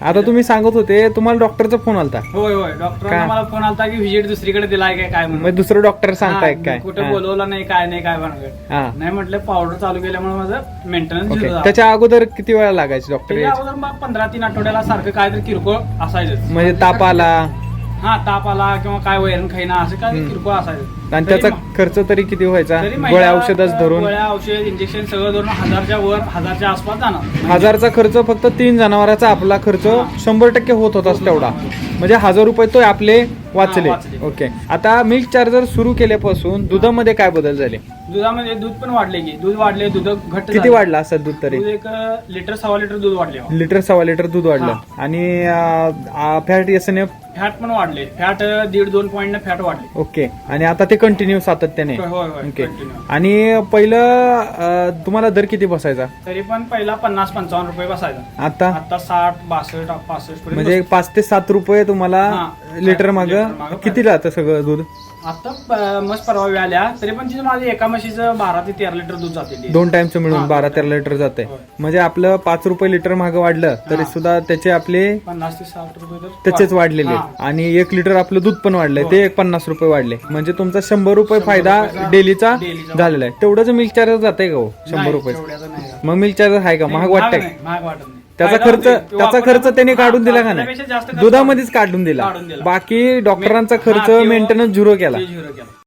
आता तुम्ही सांगत होते तुम्हाला डॉक्टरचा फोन आलता. होय होय. डॉक्टरांना काय? मला फोन आलता की व्हिजिट दुसरीकडे दिलाय काय काय म्हणून. मग दुसरं डॉक्टर सांगताय हा, काय? कुठे हा. बोलवलं नाही काय नाही काय म्हणत हा. नाही म्हटलं पावडर चालू केल्यामुळे माझं मेंटेनन्स ओके. त्याच्या अगोदर किती वेळा लागायची डॉक्टर यायचे? अगोदर मग पंधरा तीन आठवड्याला सारखं काहीतरी किरकोळ असायचं म्हणजे ताप आला? हा ताप आला किंवा काय वैरण खाईना असं काय किरकोळ असायचं. आणि त्याचा खर्च तरी किती व्हायचा? गोळ्या औषधच धरून? गोळ्या औषध इंजेक्शन सगळं धरून हजारच्या वर हजारच्या आसपास जाणार. हजारचा खर्च फक्त तीन जनावराचा आपला खर्च शंभर टक्के होत होताच होत तेवढा. म्हणजे हजार रुपये तो आपले वाचले. हा, वाचले. ओके. आता मिल्क चार्जर सुरू केल्यापासून दुधामध्ये काय बदल झाले? दुधामध्ये दूध पण वाढले की. दूध वाढले दूध घट्ट किती झाले. वाढलं असं दूध तरी? दूध एक अं, लिटर सव्वा लिटर दूध वाढले लिटर सव्वा लिटर दूध वाढलं. आणि fat S N F fat पण वाढले. फॅट दीड दोन पॉईंट फॅट वाढले. ओके. आणि आता ते कंटिन्यू सातत्याने. होय होय होय, ओके. continue. आणि पहिलं अं, तुम्हाला दर किती बसायचा? तरी पण पहिला पन्नास पंचावन्न रुपये बसायचा. आता? आता साठ बासष्ट पासष्ट पर्यंत म्हणजे पाच ते सात रुपये तुम्हाला हा. लिटर माग किती राहतं सगळं दूध आता मस्त परवा वेळ आल्या तरी पण तिथे माझे एका म्हशीचं बारा ते तेरा लिटर दूध जाते दोन टाइमचं मिळून बारा तेरा लिटर जाते. म्हणजे आपलं पाच रुपये लिटर मागं वाढलं तरी. सुद्धा त्याचे आपले पन्नास ते साठ रुपये त्याचेच वाढलेले. आणि एक लिटर आपलं दूध पण वाढलंय. ते एक पन्नास रुपये वाढले म्हणजे तुमचा शंभर रुपये फायदा डेलीचा झालेला आहे तेवढंच मिल्क चार्जर जाते का हो शंभर रुपये. मग मिल्क चार्जर आहे का? महाग वाटतंय. नाही, महाग वाटत नाही. त्याचा फायदा खर्च होतोय. तो त्याचा खर्च त्यांनी हा, काढून दिला का त्यापेक्षा जास्त नाही खर्च दुधामध्येच काढून दिला. काढून दिला. बाकी डॉक्टरांचा हा, खर्च मेंटेनन्स झिरो केला. ते झिरो केला.